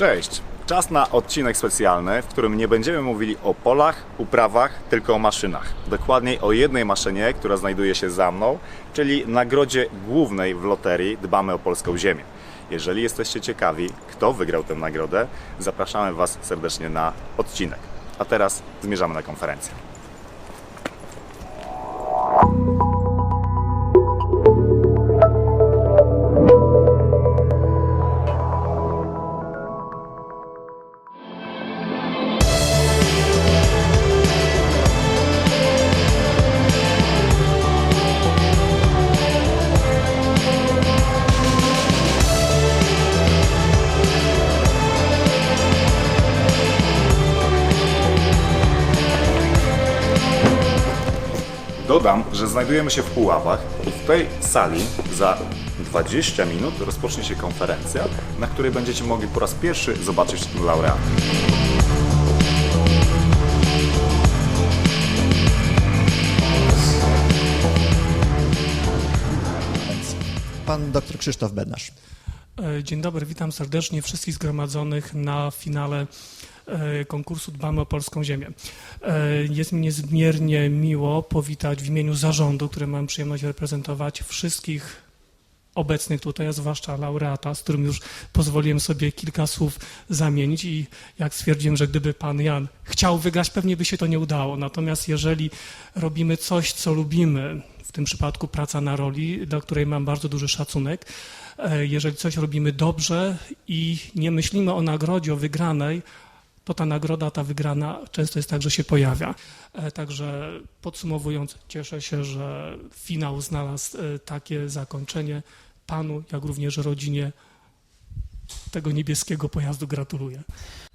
Cześć! Czas na odcinek specjalny, w którym nie będziemy mówili o polach, uprawach, tylko o maszynach. Dokładniej o jednej maszynie, która znajduje się za mną, czyli nagrodzie głównej w loterii Dbamy o Polską Ziemię. Jeżeli jesteście ciekawi, kto wygrał tę nagrodę, zapraszamy Was serdecznie na odcinek. A teraz zmierzamy na konferencję. Dodam, że znajdujemy się w Puławach i w tej sali za 20 minut rozpocznie się konferencja, na której będziecie mogli po raz pierwszy zobaczyć laureata. Pan dr Krzysztof Bednarz. E, Dzień dobry, witam serdecznie wszystkich zgromadzonych na finale konkursu Dbamy o Polską Ziemię. E, Jest mi niezmiernie miło powitać w imieniu zarządu, który mam przyjemność reprezentować wszystkich obecnych tutaj, a zwłaszcza laureata, z którym już pozwoliłem sobie kilka słów zamienić i jak stwierdziłem, że gdyby pan Jan chciał wygrać, pewnie by się to nie udało. Natomiast jeżeli robimy coś, co lubimy, w tym przypadku praca na roli, do której mam bardzo duży szacunek, e, jeżeli coś robimy dobrze i nie myślimy o nagrodzie, o wygranej, to ta nagroda, ta wygrana często jest tak, że się pojawia. E, Także podsumowując, cieszę się, że finał znalazł e, takie zakończenie. Panu, jak również rodzinie tego niebieskiego pojazdu gratuluję.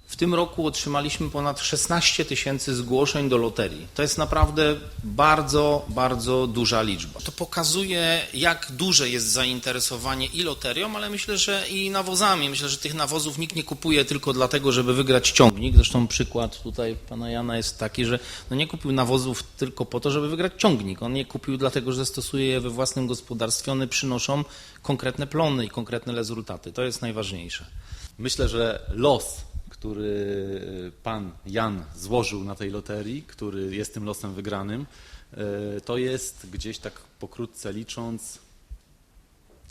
W tym roku otrzymaliśmy ponad 16 tysięcy zgłoszeń do loterii. To jest naprawdę bardzo, bardzo duża liczba. To pokazuje, jak duże jest zainteresowanie i loterią, ale myślę, że i nawozami. Myślę, że tych nawozów nikt nie kupuje tylko dlatego, żeby wygrać ciągnik. Zresztą przykład tutaj pana Jana jest taki, że no nie kupił nawozów tylko po to, żeby wygrać ciągnik. On je kupił dlatego, że stosuje je we własnym gospodarstwie. One przynoszą konkretne plony i konkretne rezultaty. To jest najważniejsze. Myślę, że los, który pan Jan złożył na tej loterii, który jest tym losem wygranym, e, to jest gdzieś tak pokrótce licząc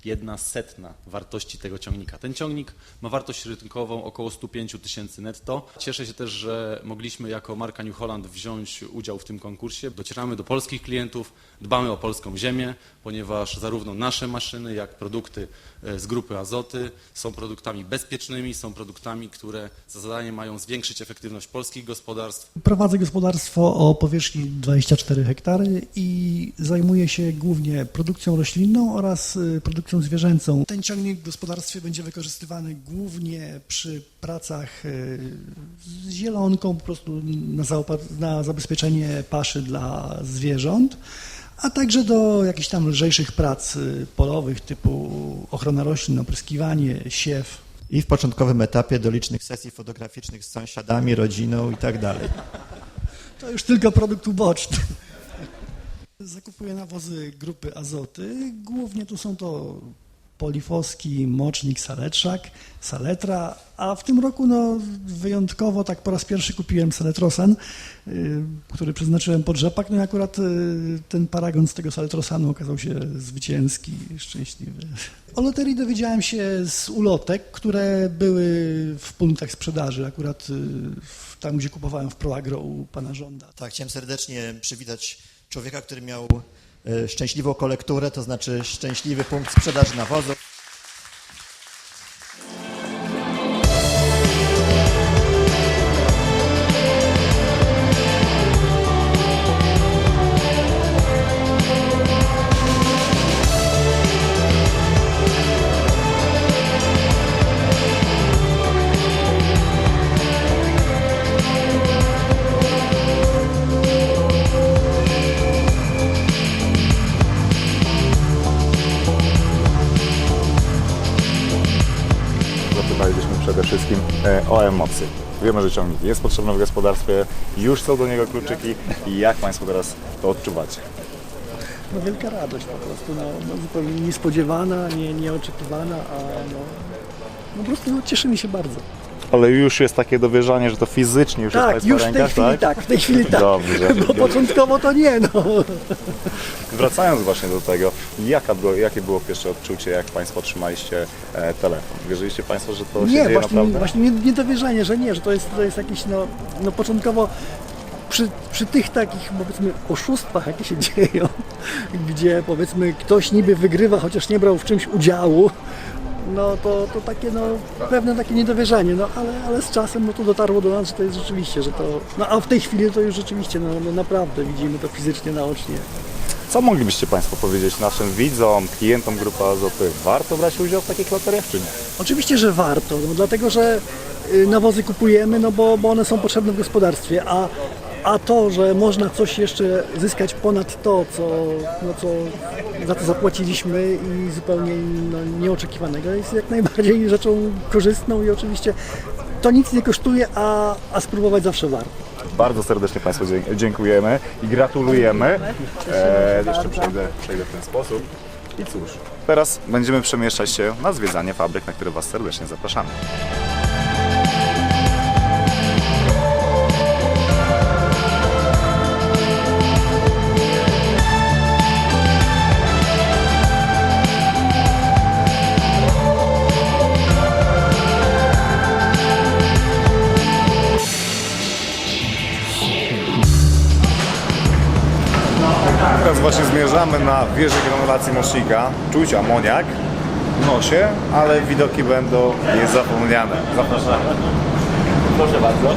jedna setna wartości tego ciągnika. Ten ciągnik ma wartość rynkową około 105 tysięcy netto. Cieszę się też, że mogliśmy jako marka New Holland wziąć udział w tym konkursie. Docieramy do polskich klientów, dbamy o polską ziemię, ponieważ zarówno nasze maszyny, jak produkty e, z grupy Azoty są produktami bezpiecznymi, są produktami, które za zadanie mają zwiększyć efektywność polskich gospodarstw, Prowadzę gospodarstwo o powierzchni 24 hektary i zajmuję się głównie produkcją roślinną oraz y, produkcją zwierzęcą. Ten ciągnik w gospodarstwie będzie wykorzystywany głównie przy pracach y, z zielonką, po prostu na, na zabezpieczenie paszy dla zwierząt, a także do jakichś tam lżejszych prac y, polowych typu ochrona roślin, opryskiwanie, siew. I w początkowym etapie do licznych sesji fotograficznych z sąsiadami, rodziną i tak dalej. To już tylko produkt uboczny. Zakupuję nawozy grupy Azoty. Głównie tu są to polifoski, mocznik, saletrzak, saletra, a w tym roku no, wyjątkowo tak po raz pierwszy kupiłem saletrosan, y, który przeznaczyłem pod rzepak, no i akurat y, ten paragon z tego saletrosanu okazał się zwycięski, szczęśliwy. O loterii dowiedziałem się z ulotek, które były w punktach sprzedaży, akurat y, tam, gdzie kupowałem w Proagro u pana żąda. Tak, chciałem serdecznie przywitać człowieka, który miał e, szczęśliwą kolekturę, to znaczy szczęśliwy punkt sprzedaży nawozów. Przede wszystkim e, o emocje. Wiemy, że ciągnik jest potrzebny w gospodarstwie, już są do niego kluczyki i jak Państwo teraz to odczuwacie? No wielka radość po prostu, no, no zupełnie niespodziewana, nie, nieoczekiwana, a no, no po prostu no, cieszymy się bardzo. Ale już jest takie dowierzanie, że to fizycznie już jest Tak, Państwa już w tej rękach, chwili tak? tak, w tej chwili tak. Dobrze. Bo początkowo to nie, no. Wracając właśnie do tego, jaka było, jakie było pierwsze odczucie, jak Państwo otrzymaliście e, telefon? Wierzyliście Państwo, że to się Nie, dzieje właśnie, naprawdę? właśnie nie- niedowierzanie, że nie, że to jest, to jest jakieś, no, no początkowo przy, przy tych takich, powiedzmy, oszustwach, jakie się dzieją, gdzie, powiedzmy, ktoś niby wygrywa, chociaż nie brał w czymś udziału, no to, to takie, no, pewne takie niedowierzanie, no, ale, ale z czasem, no to dotarło do nas, że to jest rzeczywiście, że to, no, a w tej chwili to już rzeczywiście, no, no naprawdę widzimy to fizycznie, naocznie. Co moglibyście Państwo powiedzieć naszym widzom, klientom Grupy Azoty? Warto brać udział w takich loteriach, czy nie? Oczywiście, że warto, no, dlatego że y, nawozy kupujemy, no bo, bo one są potrzebne w gospodarstwie, a, a to, że można coś jeszcze zyskać ponad to, co, no, co za to zapłaciliśmy i zupełnie no, nieoczekiwanego, jest jak najbardziej rzeczą korzystną i oczywiście to nic nie kosztuje, a, a spróbować zawsze warto. Bardzo serdecznie Państwu dziękujemy i gratulujemy. E, jeszcze przejdę, przejdę w ten sposób. I cóż, teraz będziemy przemieszczać się na zwiedzanie fabryk, na które Was serdecznie zapraszamy. Zmierzamy na wieżę granulacji mocznika. Czuć amoniak w nosie, ale widoki będą niezapomniane. Zapraszamy. Proszę bardzo.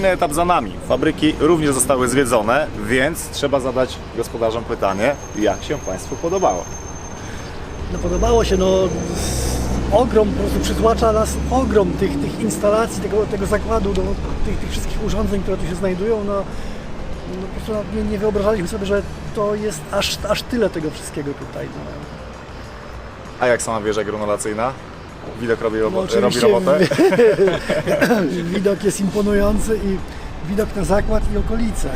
Kolejny etap za nami. Fabryki również zostały zwiedzone, więc trzeba zadać gospodarzom pytanie, jak się Państwu podobało. No podobało się, no ogrom, po prostu przytłacza nas ogrom tych, tych instalacji, tego, tego zakładu, no, tych, tych wszystkich urządzeń, które tu się znajdują, no, no po prostu no, nie, nie wyobrażaliśmy sobie, że to jest aż, aż tyle tego wszystkiego tutaj. No. A jak sama wieża granulacyjna? Widok robi, robo- No, robi robotę? widok jest imponujący i widok na zakład i okolice.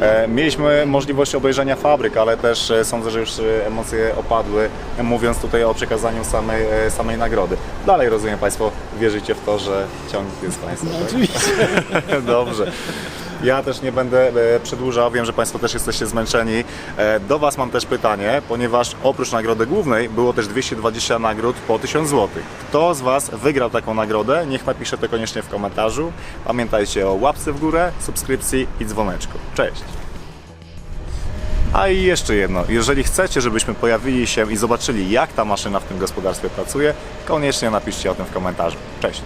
E, Mieliśmy możliwość obejrzenia fabryk, ale też e, sądzę, że już e, emocje opadły, mówiąc tutaj o przekazaniu samej, samej nagrody. Dalej rozumiem Państwo, wierzycie w to, że ciąg jest Państwa. No, tak? oczywiście. Dobrze. Ja też nie będę e, przedłużał, wiem, że Państwo też jesteście zmęczeni. E, Do Was mam też pytanie, ponieważ oprócz nagrody głównej było też 220 nagród po 1000 zł. Kto z Was wygrał taką nagrodę? Niech napisze to koniecznie w komentarzu. Pamiętajcie o łapce w górę, subskrypcji i dzwoneczku. Cześć! A i jeszcze jedno, jeżeli chcecie, żebyśmy pojawili się i zobaczyli, jak ta maszyna w tym gospodarstwie pracuje, koniecznie napiszcie o tym w komentarzu. Cześć!